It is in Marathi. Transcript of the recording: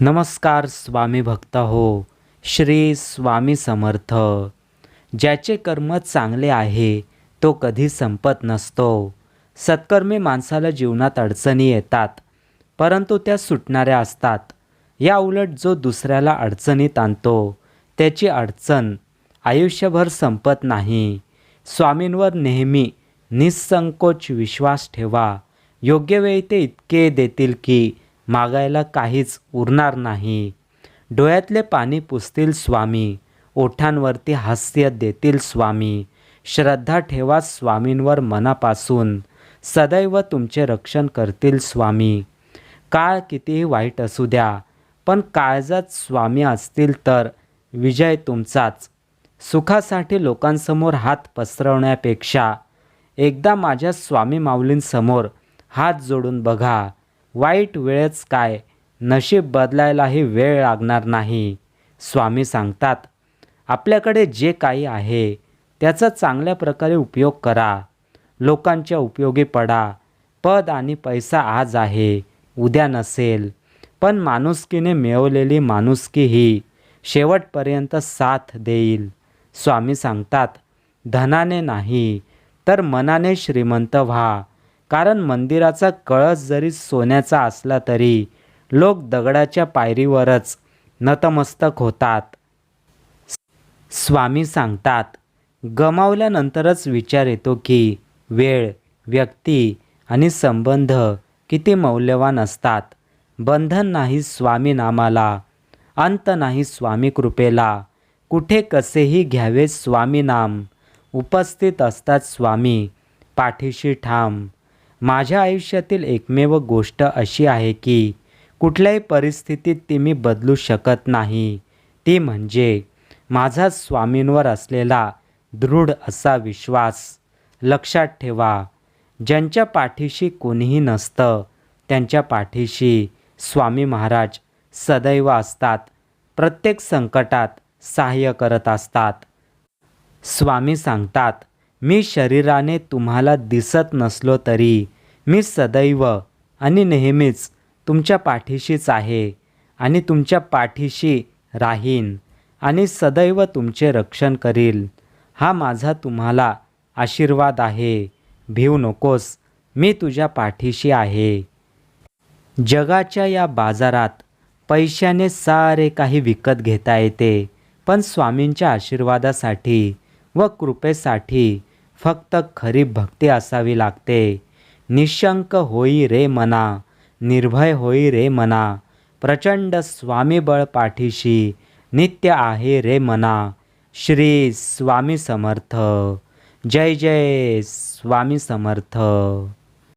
नमस्कार स्वामी भक्त हो श्री स्वामी समर्थ. ज्याचे कर्म चांगले आहे तो कधी संपत नसतो. सत्कर्मी माणसाला जीवनात अडचणी येतात परंतु त्या सुटणाऱ्या असतात. या उलट जो दुसऱ्याला अडचणीत आणतो त्याची अडचण आयुष्यभर संपत नाही. स्वामींवर नेहमी निसंकोच विश्वास ठेवा. योग्य वेळी ते इतके देतील की मागायला काहीच उरणार नाही. डोळ्यातले पाणी पुसतील स्वामी ओठांवरती हास्य देतील स्वामी. श्रद्धा ठेवा स्वामींवर मनापासून सदैव तुमचे रक्षण करतील स्वामी. काळ कितीही वाईट असू द्या पण काळजात स्वामी असतील तर विजय तुमचाच. सुखासाठी लोकांसमोर हात पसरवण्यापेक्षा एकदा माझ्या स्वामी माऊलींसमोर हात जोडून बघा. वाईट वेळच काय? नशीब बदलायलाही वेळ लागणार नाही. स्वामी सांगतात आपल्याकडे जे काही आहे त्याचा चांगल्या प्रकारे उपयोग करा. लोकांच्या उपयोगी पडा. पद आणि पैसा आज आहे उद्या नसेल. पण माणुसकीने मिळवलेली माणुसकी ही शेवटपर्यंत साथ देईल. स्वामी सांगतात धनाने नाही तर मनाने श्रीमंत व्हा. कारण मंदिराचा कळस जरी सोन्याचा असला तरी लोक दगडाच्या पायरीवरच नतमस्तक होतात. स्वामी सांगतात गमावल्यानंतरच विचार येतो की वेळ व्यक्ती आणि संबंध किती मौल्यवान असतात. बंधन नाही स्वामी नामाला अंत नाही स्वामी कृपेला. कुठे कसेही घ्यावे स्वामी नाम उपस्थित असतात स्वामी पाठीशी ठाम. माझ्या आयुष्यातील एकमेव गोष्ट अशी आहे की कुठल्याही परिस्थितीत ती मी बदलू शकत नाही. ती म्हणजे माझा स्वामींवर असलेला दृढ असा विश्वास. लक्षात ठेवा ज्यांच्या पाठीशी कोणीही नसतं त्यांच्या पाठीशी स्वामी महाराज सदैव असतात. प्रत्येक संकटात सहाय्य करत असतात. स्वामी सांगतात मी शरीराने तुम्हाला दिसत नसलो तरी मी सदैव आणि नेहमीच तुमच्या पाठीशीच आहे आणि तुमच्या पाठीशी राहीन आणि सदैव तुमचे रक्षण करील. हा माझा तुम्हाला आशीर्वाद आहे. भिऊ नकोस मी तुझ्या पाठीशी आहे. जगाच्या या बाजारात पैशाने सारे काही विकत घेता येते पण स्वामींच्या आशीर्वादासाठी व कृपेसाठी फक्त खरी भक्ती असावी लागते. निशंक होई रे मना निर्भय होई रे मना प्रचंड स्वामीबळ पाठीशी नित्य आहे रे मना. श्री स्वामी समर्थ. जय जय स्वामी समर्थ.